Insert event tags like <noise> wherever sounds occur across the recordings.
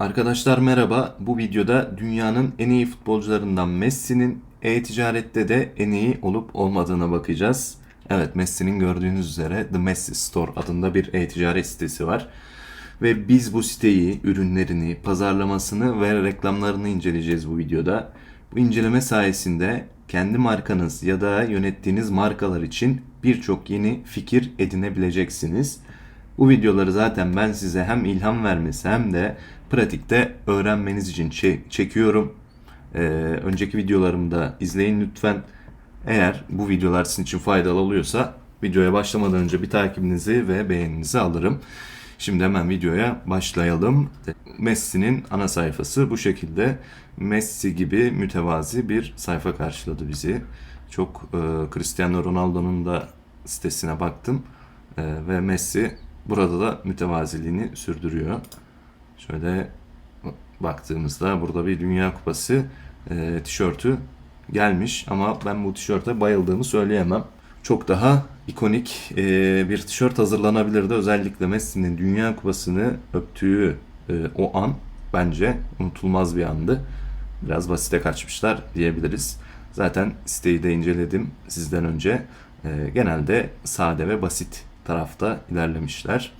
Arkadaşlar merhaba. Bu videoda dünyanın en iyi futbolcularından Messi'nin e-ticarette de en iyi olup olmadığına bakacağız. Evet Messi'nin gördüğünüz üzere The Messi Store adında bir e-ticaret sitesi var. Ve biz bu siteyi, ürünlerini, pazarlamasını ve reklamlarını inceleyeceğiz bu videoda. Bu inceleme sayesinde kendi markanız ya da yönettiğiniz markalar için birçok yeni fikir edinebileceksiniz. Bu videoları zaten ben size hem ilham vermesi hem de pratikte öğrenmeniz için çe- çekiyorum. Ee, önceki videolarımı da izleyin lütfen. Eğer bu videolar sizin için faydalı oluyorsa videoya başlamadan önce bir takibinizi ve beğeninizi alırım. Şimdi hemen videoya başlayalım. Messi'nin ana sayfası bu şekilde. Messi gibi mütevazi bir sayfa karşıladı bizi. Çok e, Cristiano Ronaldo'nun da sitesine baktım. E, ve Messi burada da mütevaziliğini sürdürüyor. Şöyle baktığımızda burada bir Dünya Kupası e, tişörtü gelmiş ama ben bu tişörte bayıldığımı söyleyemem. Çok daha ikonik e, bir tişört hazırlanabilirdi. Özellikle Messi'nin Dünya Kupası'nı öptüğü e, o an bence unutulmaz bir andı. Biraz basite kaçmışlar diyebiliriz. Zaten siteyi de inceledim sizden önce. E, genelde sade ve basit tarafta ilerlemişler.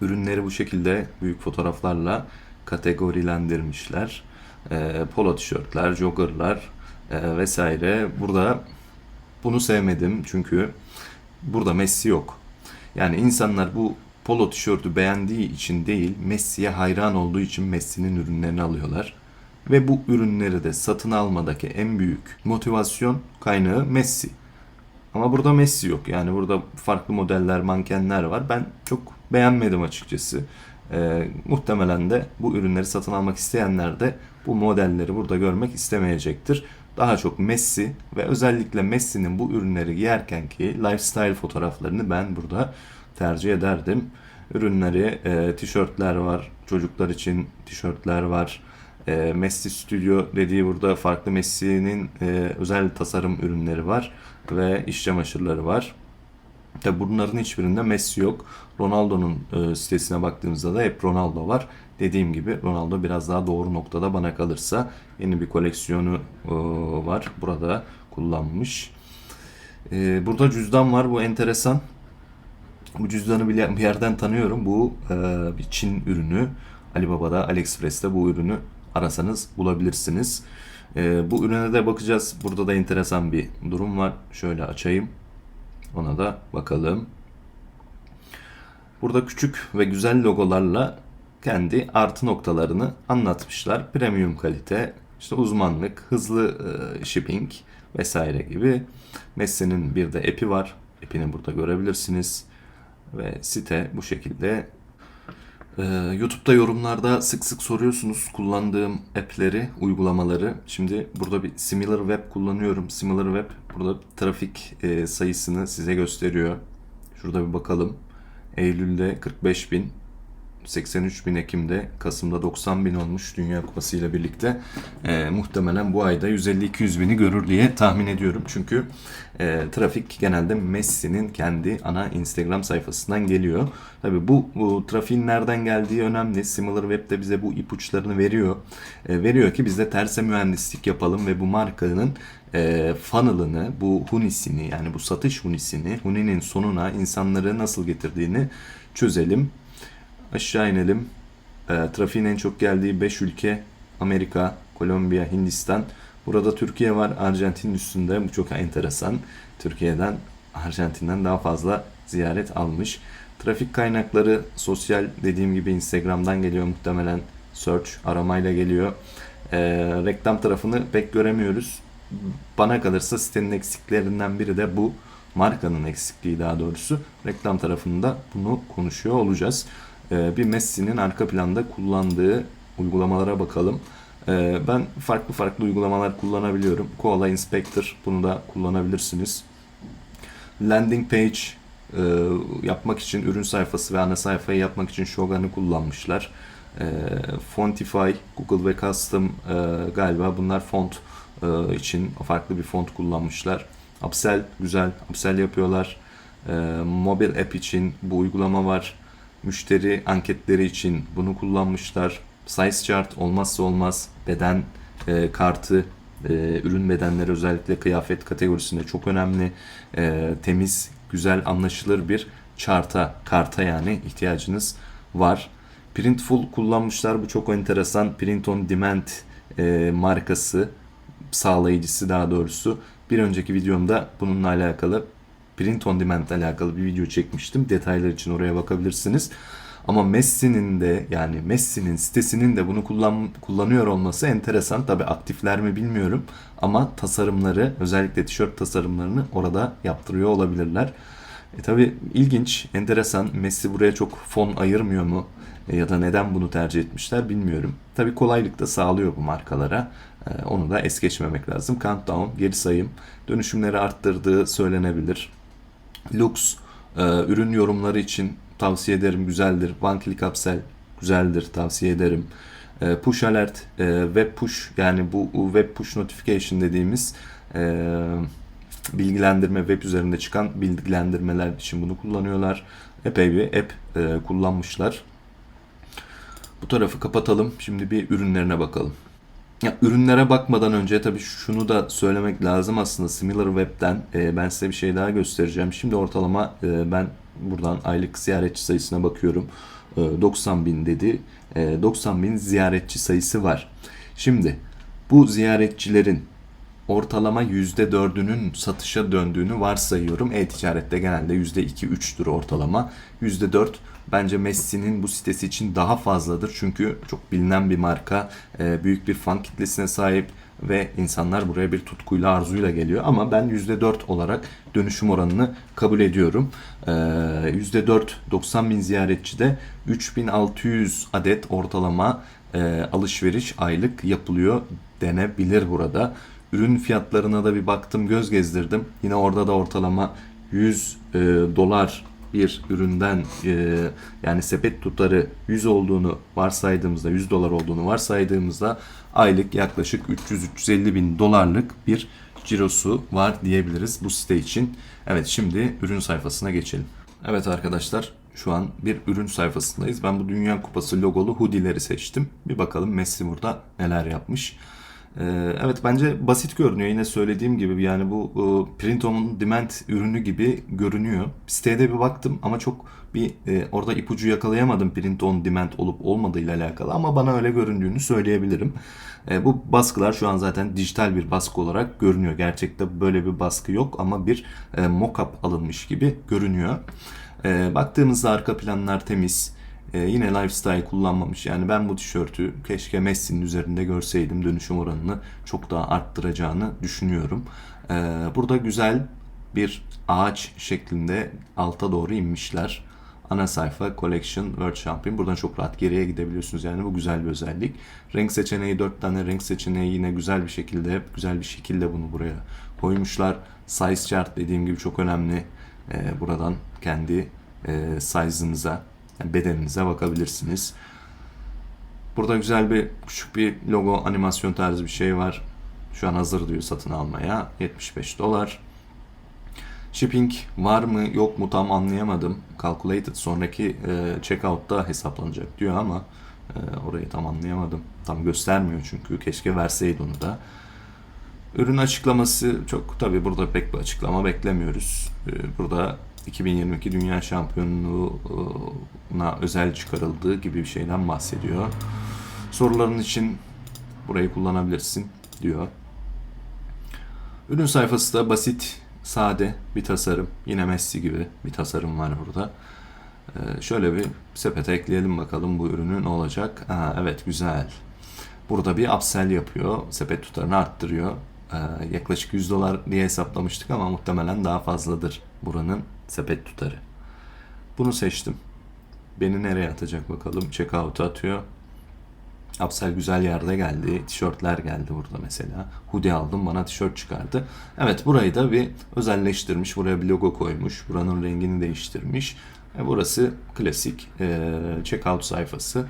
Ürünleri bu şekilde büyük fotoğraflarla kategorilendirmişler. E, polo tişörtler, joggerlar e, vesaire. Burada bunu sevmedim çünkü burada Messi yok. Yani insanlar bu polo tişörtü beğendiği için değil, Messi'ye hayran olduğu için Messi'nin ürünlerini alıyorlar. Ve bu ürünleri de satın almadaki en büyük motivasyon kaynağı Messi. Ama burada Messi yok. Yani burada farklı modeller, mankenler var. Ben çok beğenmedim açıkçası. Ee, muhtemelen de bu ürünleri satın almak isteyenler de bu modelleri burada görmek istemeyecektir. Daha çok Messi ve özellikle Messi'nin bu ürünleri giyerkenki lifestyle fotoğraflarını ben burada tercih ederdim. Ürünleri, e, tişörtler var, çocuklar için tişörtler var. E, Messi Studio dediği burada farklı Messi'nin e, özel tasarım ürünleri var ve iş çamaşırları var. Tabi bunların hiçbirinde Messi yok. Ronaldo'nun e, sitesine baktığımızda da hep Ronaldo var. Dediğim gibi Ronaldo biraz daha doğru noktada bana kalırsa yeni bir koleksiyonu e, var. Burada kullanmış. E, burada cüzdan var. Bu enteresan. Bu cüzdanı bir bir yerden tanıyorum. Bu e, bir Çin ürünü. Alibaba'da, AliExpress'te bu ürünü arasanız bulabilirsiniz. E, bu ürüne de bakacağız. Burada da enteresan bir durum var. Şöyle açayım. Ona da bakalım. Burada küçük ve güzel logolarla kendi artı noktalarını anlatmışlar. Premium kalite, işte uzmanlık, hızlı e, shipping vesaire gibi. Messi'nin bir de app'i var. App'ini burada görebilirsiniz. Ve site bu şekilde. Ee, YouTube'da yorumlarda sık sık soruyorsunuz kullandığım app'leri, uygulamaları. Şimdi burada bir Similar Web kullanıyorum. Similar Web burada trafik e, sayısını size gösteriyor. Şurada bir bakalım. Eylül'de 45 bin, 83 bin Ekim'de, Kasım'da 90 bin olmuş Dünya Kupası ile birlikte. E, muhtemelen bu ayda 150-200 bini görür diye tahmin ediyorum. Çünkü e, trafik genelde Messi'nin kendi ana Instagram sayfasından geliyor. Tabii bu, bu trafiğin nereden geldiği önemli. Similar Web de bize bu ipuçlarını veriyor. E, veriyor ki biz de terse mühendislik yapalım ve bu markanın e, funnel'ını, bu hunisini yani bu satış hunisini, huninin sonuna insanları nasıl getirdiğini çözelim. Aşağı inelim. E, trafiğin en çok geldiği 5 ülke Amerika, Kolombiya, Hindistan. Burada Türkiye var. Arjantin üstünde. Bu çok enteresan. Türkiye'den Arjantin'den daha fazla ziyaret almış. Trafik kaynakları sosyal dediğim gibi Instagram'dan geliyor muhtemelen search aramayla geliyor. E, reklam tarafını pek göremiyoruz. Bana kalırsa sitenin eksiklerinden biri de bu. Markanın eksikliği daha doğrusu. Reklam tarafında bunu konuşuyor olacağız. Ee, bir Messi'nin arka planda kullandığı uygulamalara bakalım. Ee, ben farklı farklı uygulamalar kullanabiliyorum. Koala Inspector bunu da kullanabilirsiniz. Landing page e, yapmak için ürün sayfası ve ana sayfayı yapmak için Shogun'u kullanmışlar. E, Fontify, Google ve Custom e, galiba bunlar font e, için farklı bir font kullanmışlar. Upsell güzel, upsell yapıyorlar. Mobil app için bu uygulama var. Müşteri anketleri için bunu kullanmışlar. size chart olmazsa olmaz. Beden e, kartı, e, ürün bedenleri özellikle kıyafet kategorisinde çok önemli. E, temiz, güzel, anlaşılır bir chart'a, karta yani ihtiyacınız var. Printful kullanmışlar. Bu çok enteresan. Print on Demand e, markası sağlayıcısı daha doğrusu. Bir önceki videomda bununla alakalı Print on Demand ile alakalı bir video çekmiştim. Detaylar için oraya bakabilirsiniz. Ama Messi'nin de yani Messi'nin sitesinin de bunu kullan, kullanıyor olması enteresan. Tabi aktifler mi bilmiyorum ama tasarımları özellikle tişört tasarımlarını orada yaptırıyor olabilirler. E tabi ilginç, enteresan. Messi buraya çok fon ayırmıyor mu? E, ya da neden bunu tercih etmişler bilmiyorum. Tabi kolaylık da sağlıyor bu markalara. E, onu da es geçmemek lazım. Countdown, geri sayım, dönüşümleri arttırdığı söylenebilir. Lux, e, ürün yorumları için tavsiye ederim, güzeldir. One Click Upsell güzeldir, tavsiye ederim. E, push Alert, e, Web Push yani bu Web Push Notification dediğimiz e, bilgilendirme web üzerinde çıkan bilgilendirmeler için bunu kullanıyorlar. Epey bir app e, kullanmışlar. Bu tarafı kapatalım. Şimdi bir ürünlerine bakalım. Ya, ürünlere bakmadan önce tabii şunu da söylemek lazım aslında SimilarWeb'den e, ben size bir şey daha göstereceğim. Şimdi ortalama e, ben buradan aylık ziyaretçi sayısına bakıyorum. E, 90 bin dedi. E, 90 bin ziyaretçi sayısı var. Şimdi bu ziyaretçilerin ortalama %4'ünün satışa döndüğünü varsayıyorum. E-ticarette genelde %2-3'tür ortalama. %4 bence Messi'nin bu sitesi için daha fazladır. Çünkü çok bilinen bir marka, e, büyük bir fan kitlesine sahip ve insanlar buraya bir tutkuyla, arzuyla geliyor. Ama ben %4 olarak dönüşüm oranını kabul ediyorum. %4 90 bin ziyaretçide 3600 adet ortalama e, alışveriş aylık yapılıyor denebilir burada. Ürün fiyatlarına da bir baktım, göz gezdirdim. Yine orada da ortalama 100 e, dolar bir üründen e, yani sepet tutarı 100 olduğunu varsaydığımızda 100 dolar olduğunu varsaydığımızda aylık yaklaşık 300-350 bin dolarlık bir cirosu var diyebiliriz bu site için. Evet şimdi ürün sayfasına geçelim. Evet arkadaşlar şu an bir ürün sayfasındayız. Ben bu Dünya Kupası logolu hoodie'leri seçtim. Bir bakalım Messi burada neler yapmış. Ee, evet bence basit görünüyor yine söylediğim gibi yani bu e, print on demand ürünü gibi görünüyor. Siteye de bir baktım ama çok bir e, orada ipucu yakalayamadım print on demand olup olmadığı ile alakalı ama bana öyle göründüğünü söyleyebilirim. E, bu baskılar şu an zaten dijital bir baskı olarak görünüyor. Gerçekte böyle bir baskı yok ama bir mock-up alınmış gibi görünüyor. Baktığımızda arka planlar temiz. Ee, yine lifestyle kullanmamış. Yani ben bu tişörtü keşke Messi'nin üzerinde görseydim dönüşüm oranını çok daha arttıracağını düşünüyorum. Ee, burada güzel bir ağaç şeklinde alta doğru inmişler. Ana sayfa Collection World Champion. Buradan çok rahat geriye gidebiliyorsunuz. Yani bu güzel bir özellik. Renk seçeneği 4 tane renk seçeneği yine güzel bir şekilde güzel bir şekilde bunu buraya koymuşlar. Size chart dediğim gibi çok önemli. Ee, buradan kendi e, size'ınıza yani bedeninize bakabilirsiniz. Burada güzel bir küçük bir logo animasyon tarzı bir şey var. Şu an hazır diyor satın almaya. 75 dolar. Shipping var mı yok mu tam anlayamadım. Calculated sonraki e, checkout'ta hesaplanacak diyor ama e, orayı tam anlayamadım. Tam göstermiyor çünkü keşke verseydi onu da. Ürün açıklaması çok tabi burada pek bir açıklama beklemiyoruz. E, burada 2022 Dünya Şampiyonluğu'na özel çıkarıldığı gibi bir şeyden bahsediyor. Soruların için burayı kullanabilirsin diyor. Ürün sayfası da basit, sade bir tasarım. Yine Messi gibi bir tasarım var burada. Ee, şöyle bir sepete ekleyelim bakalım bu ürünü ne olacak. Aa, evet güzel. Burada bir upsell yapıyor. Sepet tutarını arttırıyor. Ee, yaklaşık 100 dolar diye hesaplamıştık ama muhtemelen daha fazladır buranın sepet tutarı. Bunu seçtim. Beni nereye atacak bakalım. Checkout'a atıyor. Upsell güzel yerde geldi. Tişörtler geldi burada mesela. Hoodie aldım bana tişört çıkardı. Evet burayı da bir özelleştirmiş. Buraya bir logo koymuş. Buranın rengini değiştirmiş. E, burası klasik e, checkout sayfası.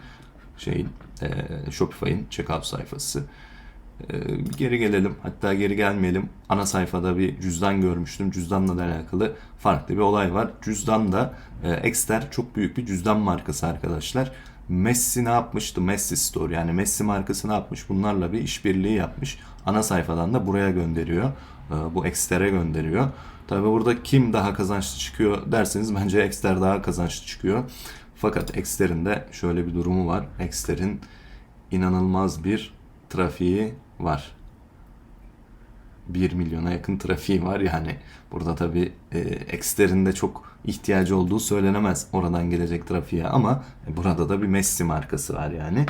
Şeyin e, Shopify'in checkout sayfası. Ee, geri gelelim hatta geri gelmeyelim. Ana sayfada bir cüzdan görmüştüm. Cüzdanla da alakalı farklı bir olay var. Cüzdan da e, Exter çok büyük bir cüzdan markası arkadaşlar. Messi ne yapmıştı? Messi Store yani Messi markası ne yapmış? Bunlarla bir işbirliği yapmış. Ana sayfadan da buraya gönderiyor. Ee, Bu Exter'e gönderiyor. Tabi burada kim daha kazançlı çıkıyor derseniz bence Exter daha kazançlı çıkıyor. Fakat Exter'in de şöyle bir durumu var. Exter'in inanılmaz bir trafiği var. 1 milyona yakın trafiği var yani. Burada tabi e, Exter'in de çok ihtiyacı olduğu söylenemez oradan gelecek trafiğe ama burada da bir Messi markası var yani.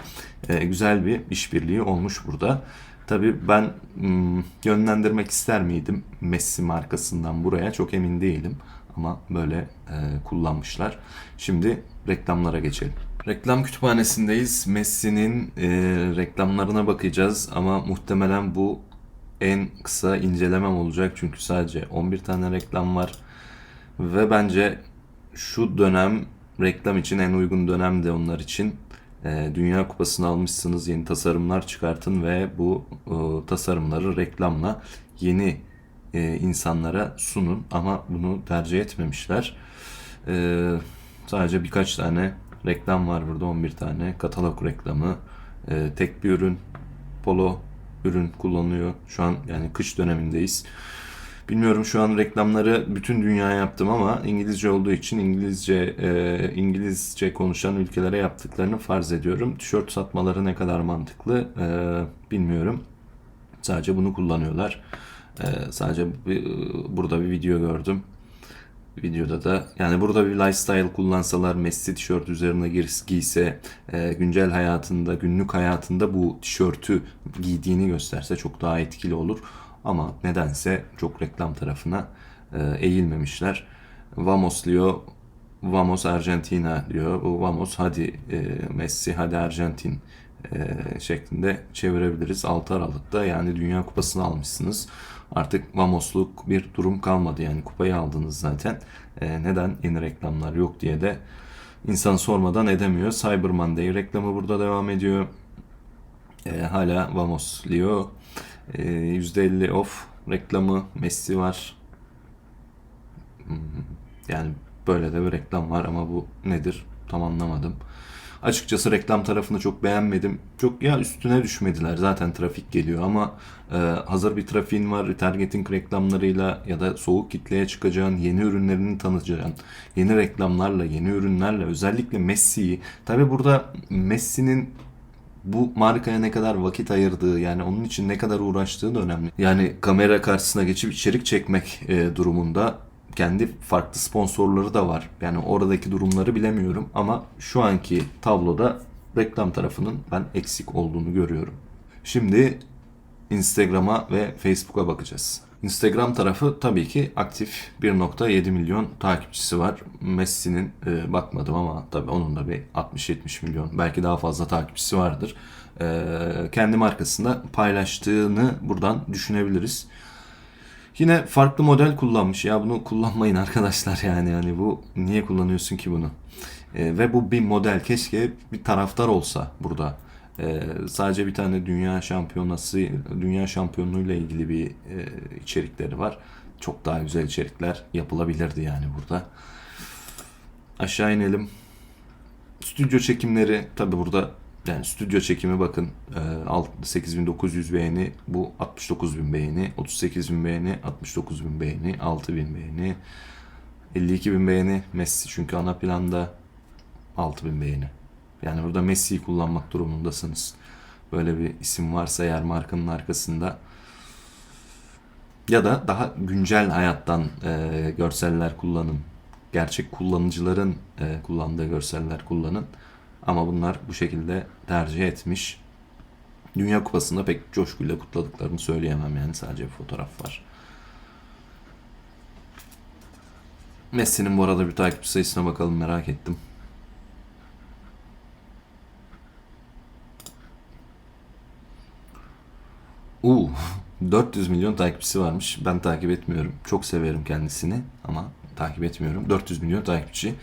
E, güzel bir işbirliği olmuş burada. Tabi ben mm, yönlendirmek ister miydim Messi markasından buraya çok emin değilim. Ama böyle e, kullanmışlar. Şimdi reklamlara geçelim. Reklam kütüphanesindeyiz. Messi'nin e, reklamlarına bakacağız ama muhtemelen bu en kısa incelemem olacak çünkü sadece 11 tane reklam var ve bence şu dönem reklam için en uygun dönem de onlar için. Ee, Dünya Kupası'nı almışsınız, yeni tasarımlar çıkartın ve bu e, tasarımları reklamla yeni e, insanlara sunun ama bunu tercih etmemişler. Ee, sadece birkaç tane reklam var burada 11 tane katalog reklamı, e, tek bir ürün, polo ürün kullanılıyor. Şu an yani kış dönemindeyiz. Bilmiyorum şu an reklamları bütün dünyaya yaptım ama İngilizce olduğu için İngilizce e, İngilizce konuşan ülkelere yaptıklarını farz ediyorum. Tişört satmaları ne kadar mantıklı e, bilmiyorum. Sadece bunu kullanıyorlar. E, sadece bir, burada bir video gördüm. Videoda da yani burada bir lifestyle kullansalar Messi tişört üzerine giyse e, güncel hayatında günlük hayatında bu tişörtü giydiğini gösterse çok daha etkili olur. Ama nedense çok reklam tarafına e, eğilmemişler. Vamos diyor, Vamos Argentina diyor. Bu Vamos hadi e, Messi hadi Arjantin şeklinde çevirebiliriz. 6 Aralık'ta yani Dünya Kupası'nı almışsınız. Artık Vamos'luk bir durum kalmadı yani kupayı aldınız zaten. E, neden yeni reklamlar yok diye de insan sormadan edemiyor. Cyber Monday reklamı burada devam ediyor. E, hala Vamos diyor. E, %50 off reklamı Messi var. Hmm, Yani böyle de bir reklam var ama bu nedir tam anlamadım. Açıkçası reklam tarafını çok beğenmedim. Çok ya üstüne düşmediler. Zaten trafik geliyor ama e, hazır bir trafiğin var. Retargeting reklamlarıyla ya da soğuk kitleye çıkacağın, yeni ürünlerini tanıtacağın, yeni reklamlarla, yeni ürünlerle özellikle Messi'yi. Tabi burada Messi'nin bu markaya ne kadar vakit ayırdığı yani onun için ne kadar uğraştığı da önemli. Yani kamera karşısına geçip içerik çekmek e, durumunda kendi farklı sponsorları da var. Yani oradaki durumları bilemiyorum ama şu anki tabloda reklam tarafının ben eksik olduğunu görüyorum. Şimdi Instagram'a ve Facebook'a bakacağız. Instagram tarafı tabii ki aktif 1.7 milyon takipçisi var. Messi'nin e, bakmadım ama tabii onun da bir 60-70 milyon belki daha fazla takipçisi vardır. E, kendi markasında paylaştığını buradan düşünebiliriz. Yine farklı model kullanmış. Ya bunu kullanmayın arkadaşlar yani. Yani bu niye kullanıyorsun ki bunu? E, ve bu bir model. Keşke bir taraftar olsa burada. E, sadece bir tane dünya şampiyonası, dünya şampiyonluğuyla ilgili bir e, içerikleri var. Çok daha güzel içerikler yapılabilirdi yani burada. Aşağı inelim. Stüdyo çekimleri tabi burada yani stüdyo çekimi bakın e, alt- 8900 beğeni bu 69000 beğeni 38000 beğeni 69000 beğeni 6000 beğeni 52000 beğeni Messi çünkü ana planda 6000 beğeni. Yani burada Messi'yi kullanmak durumundasınız. Böyle bir isim varsa eğer markanın arkasında. Ya da daha güncel hayattan e, görseller kullanın. Gerçek kullanıcıların e, kullandığı görseller kullanın ama bunlar bu şekilde tercih etmiş. Dünya Kupası'nda pek coşkuyla kutladıklarını söyleyemem yani sadece bir fotoğraf var. Messi'nin bu arada bir takipçi sayısına bakalım merak ettim. Uuu 400 <laughs> milyon takipçisi varmış. Ben takip etmiyorum. Çok severim kendisini ama takip etmiyorum. 400 milyon takipçi.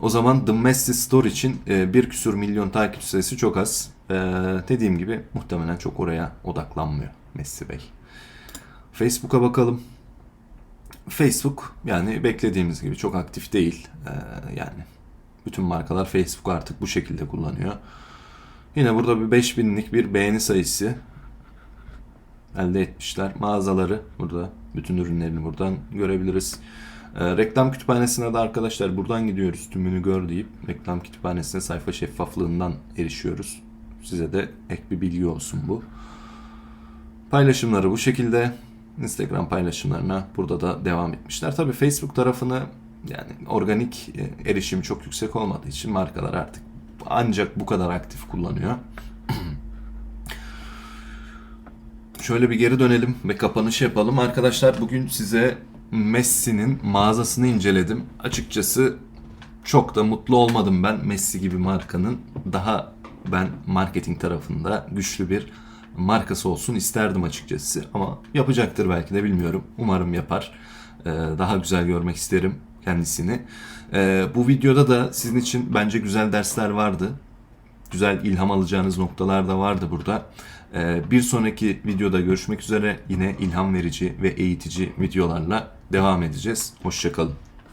O zaman The Messi Store için e, bir küsur milyon takipçi sayısı çok az. E, dediğim gibi muhtemelen çok oraya odaklanmıyor Messi Bey. Facebook'a bakalım. Facebook yani beklediğimiz gibi çok aktif değil. E, yani Bütün markalar Facebook artık bu şekilde kullanıyor. Yine burada bir 5000'lik bir beğeni sayısı elde etmişler. Mağazaları burada. Bütün ürünlerini buradan görebiliriz. Ee, reklam kütüphanesine de arkadaşlar buradan gidiyoruz. Tümünü gör deyip reklam kütüphanesine sayfa şeffaflığından erişiyoruz. Size de ek bir bilgi olsun bu. Paylaşımları bu şekilde. Instagram paylaşımlarına burada da devam etmişler. Tabii Facebook tarafını yani organik e, erişim çok yüksek olmadığı için markalar artık ancak bu kadar aktif kullanıyor. <clears throat> Şöyle bir geri dönelim ve kapanış yapalım. Arkadaşlar bugün size Messi'nin mağazasını inceledim. Açıkçası çok da mutlu olmadım ben Messi gibi markanın. Daha ben marketing tarafında güçlü bir markası olsun isterdim açıkçası. Ama yapacaktır belki de bilmiyorum. Umarım yapar. Ee, daha güzel görmek isterim kendisini. Ee, bu videoda da sizin için bence güzel dersler vardı güzel ilham alacağınız noktalar da vardı burada. Ee, bir sonraki videoda görüşmek üzere yine ilham verici ve eğitici videolarla devam edeceğiz. Hoşçakalın.